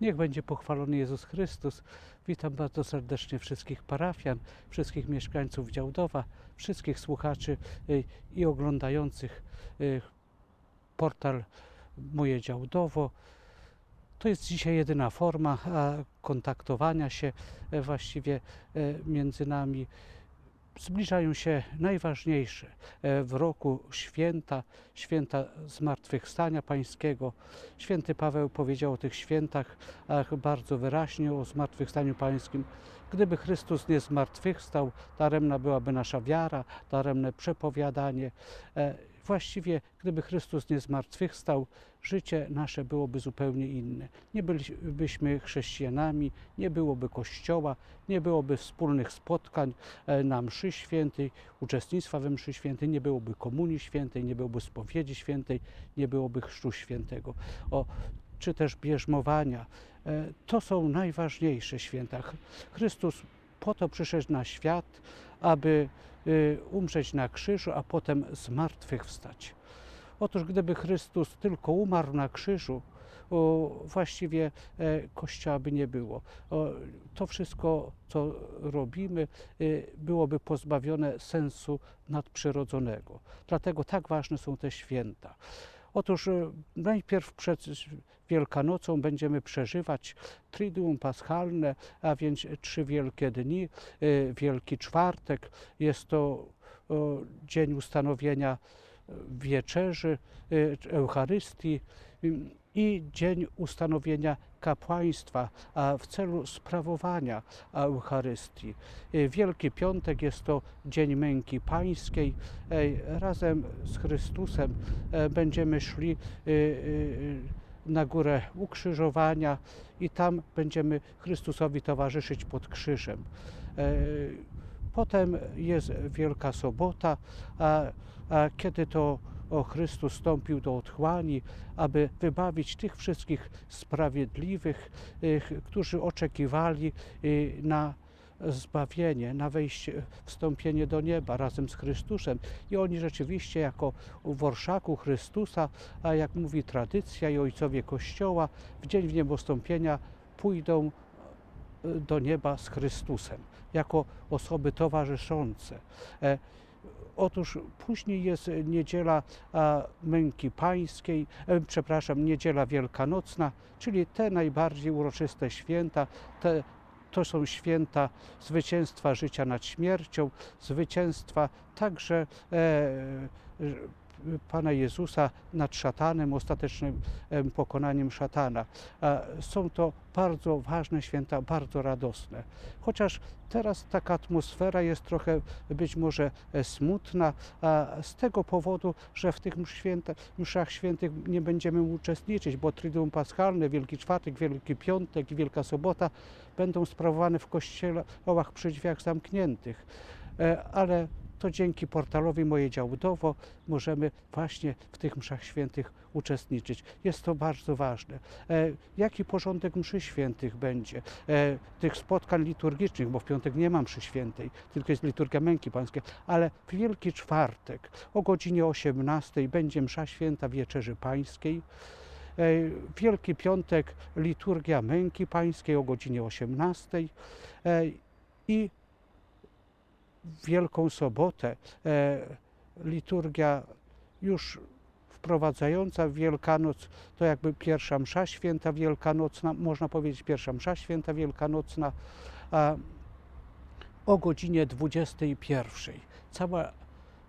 Niech będzie pochwalony Jezus Chrystus. Witam bardzo serdecznie wszystkich parafian, wszystkich mieszkańców Działdowa, wszystkich słuchaczy y, i oglądających y, portal Moje Działdowo. To jest dzisiaj jedyna forma kontaktowania się e, właściwie e, między nami. Zbliżają się najważniejsze e, w roku święta, święta Zmartwychwstania Pańskiego. Święty Paweł powiedział o tych świętach ach, bardzo wyraźnie, o Zmartwychwstaniu Pańskim. Gdyby Chrystus nie zmartwychwstał, daremna byłaby nasza wiara, daremne przepowiadanie. Właściwie, gdyby Chrystus nie zmartwychwstał, życie nasze byłoby zupełnie inne. Nie bylibyśmy chrześcijanami, nie byłoby kościoła, nie byłoby wspólnych spotkań e, na mszy świętej, uczestnictwa we mszy świętej, nie byłoby komunii świętej, nie byłoby spowiedzi świętej, nie byłoby chrztu świętego. O, czy też bierzmowania. E, To są najważniejsze święta. Ch- Chrystus po to przyszedł na świat, aby y, umrzeć na krzyżu, a potem zmartwychwstać. Otóż gdyby Chrystus tylko umarł na krzyżu, właściwie e, Kościoła by nie było. To wszystko, co robimy, y, byłoby pozbawione sensu nadprzyrodzonego. Dlatego tak ważne są te święta. Otóż e, najpierw przed Wielkanocą będziemy przeżywać Triduum Paschalne, a więc trzy wielkie dni. E, Wielki Czwartek jest to dzień ustanowienia e, wieczerzy, Eucharystii i dzień ustanowienia kapłaństwa w celu sprawowania Eucharystii. E, Wielki Piątek jest to dzień męki pańskiej. E, Razem z Chrystusem e, będziemy szli na górę ukrzyżowania i tam będziemy Chrystusowi towarzyszyć pod krzyżem. Potem jest Wielka Sobota, kiedy to o Chrystus stąpił do otchłani, aby wybawić tych wszystkich sprawiedliwych, którzy oczekiwali y, na zbawienie, na wejście, wstąpienie do nieba razem z Chrystusem. I oni rzeczywiście jako w Chrystusa, a jak mówi tradycja i ojcowie Kościoła, w dzień w niebostąpienia pójdą y, do nieba z Chrystusem, jako osoby towarzyszące. Otóż później jest niedziela męki pańskiej, e, przepraszam, niedziela wielkanocna, czyli te najbardziej uroczyste święta, te, to są święta zwycięstwa życia nad śmiercią, zwycięstwa także e, Pana Jezusa nad szatanem, ostatecznym em, pokonaniem szatana. Są to bardzo ważne święta, bardzo radosne. Chociaż teraz taka atmosfera jest trochę być może e, smutna, z tego powodu, że w tych święta, mszach świętych nie będziemy uczestniczyć, bo Triduum Paschalne, Wielki Czwartek, Wielki Piątek i Wielka Sobota będą sprawowane w kościołach przy drzwiach zamkniętych. E, Ale to dzięki portalowi Moje Działdowo możemy właśnie w tych mszach świętych uczestniczyć. Jest to bardzo ważne. E, Jaki porządek mszy świętych będzie? E, Tych spotkań liturgicznych, bo w piątek nie ma mszy świętej, tylko jest liturgia męki pańskiej, ale w Wielki Czwartek o godzinie 18 będzie msza święta Wieczerzy Pańskiej. E, Wielki Piątek liturgia męki pańskiej o godzinie 18 e, i Wielką Sobotę e, liturgia już wprowadzająca Wielkanoc, to jakby pierwsza msza święta wielkanocna, można powiedzieć pierwsza msza święta wielkanocna, o godzinie 21. Cała,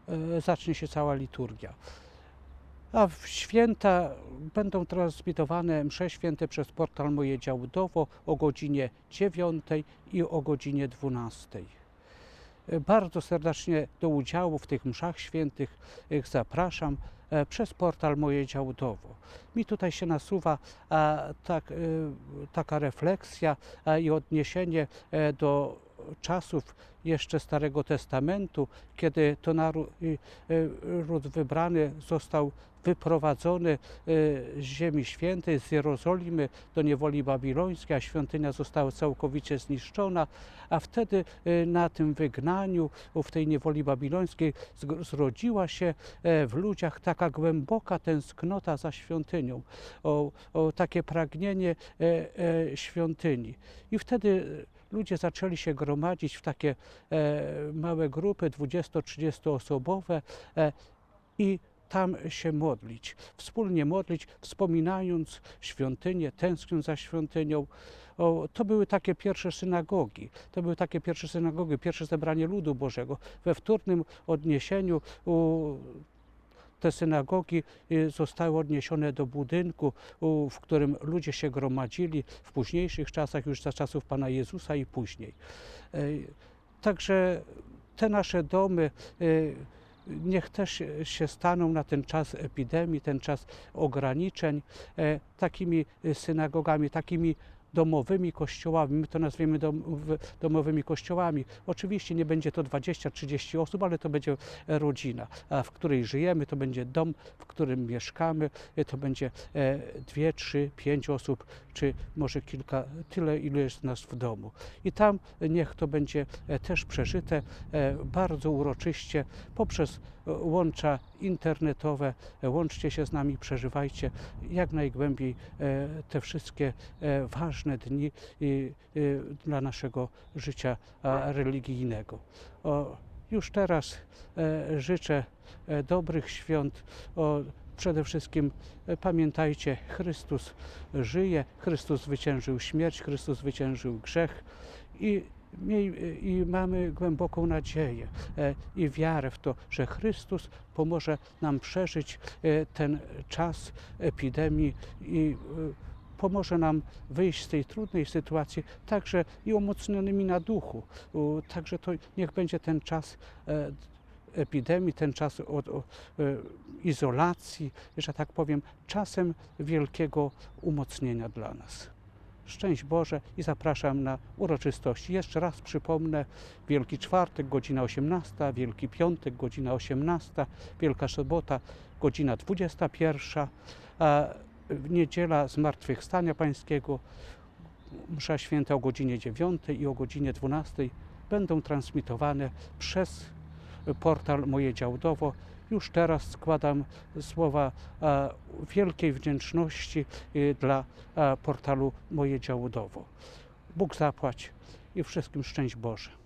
e, zacznie się cała liturgia. A w święta będą transmitowane msze święte przez portal Moje Działdowo o godzinie 9 i o godzinie 12. Bardzo serdecznie do udziału w tych mszach świętych e, zapraszam e, przez portal Moje Działdowo. Mi tutaj się nasuwa tak, e, taka refleksja i odniesienie e, do czasów jeszcze Starego Testamentu, kiedy to naród y, y, wybrany został wyprowadzony y, z Ziemi Świętej, z Jerozolimy do niewoli babilońskiej, a świątynia została całkowicie zniszczona, a wtedy na tym wygnaniu, w tej niewoli babilońskiej zrodziła się e, w ludziach taka głęboka tęsknota za świątynią, o, o takie pragnienie e, e, świątyni. I wtedy ludzie zaczęli się gromadzić w takie e, małe grupy, 20-30 osobowe e, i tam się modlić, wspólnie modlić, wspominając świątynię, tęskniąc za świątynią. O, to były takie pierwsze synagogi, to były takie pierwsze synagogi, pierwsze zebranie ludu Bożego. We wtórnym odniesieniu u, te synagogi y, zostały odniesione do budynku, w którym ludzie się gromadzili w późniejszych czasach, już za czasów Pana Jezusa i później. E, Także te nasze domy y, niech też się staną na ten czas epidemii, ten czas ograniczeń, e, takimi y, synagogami, takimi domowymi kościołami. My to nazwiemy dom, domowymi kościołami. Oczywiście nie będzie to 20-30 osób, ale to będzie rodzina, w której żyjemy, to będzie dom, w którym mieszkamy, e, to będzie e, dwie, trzy, pięć osób, czy może kilka, tyle, ile jest nas w domu. I tam niech to będzie e, też przeżyte e, bardzo uroczyście poprzez e, łącza internetowe. E, Łączcie się z nami, przeżywajcie jak najgłębiej e, te wszystkie e, ważne dni dla naszego życia religijnego. Już teraz e, życzę e, dobrych świąt. Przede wszystkim e, pamiętajcie, Chrystus żyje, Chrystus zwyciężył śmierć, Chrystus zwyciężył grzech i, i mamy głęboką nadzieję e, i wiarę w to, że Chrystus pomoże nam przeżyć e, ten czas epidemii i e, pomoże nam wyjść z tej trudnej sytuacji także i umocnionymi na duchu. Także to niech będzie ten czas e, epidemii, ten czas od, o, e, izolacji, że tak powiem, czasem wielkiego umocnienia dla nas. Szczęść Boże i zapraszam na uroczystości. Jeszcze raz przypomnę, Wielki Czwartek, godzina 18, Wielki Piątek, godzina 18, Wielka Sobota, godzina 21, a niedziela Zmartwychwstania Pańskiego, msza święta o godzinie 9 i o godzinie 12 będą transmitowane przez portal Moje Działdowo. Już teraz składam słowa e, wielkiej wdzięczności e, dla e, portalu Moje Działdowo. Bóg zapłać i wszystkim szczęść Boże.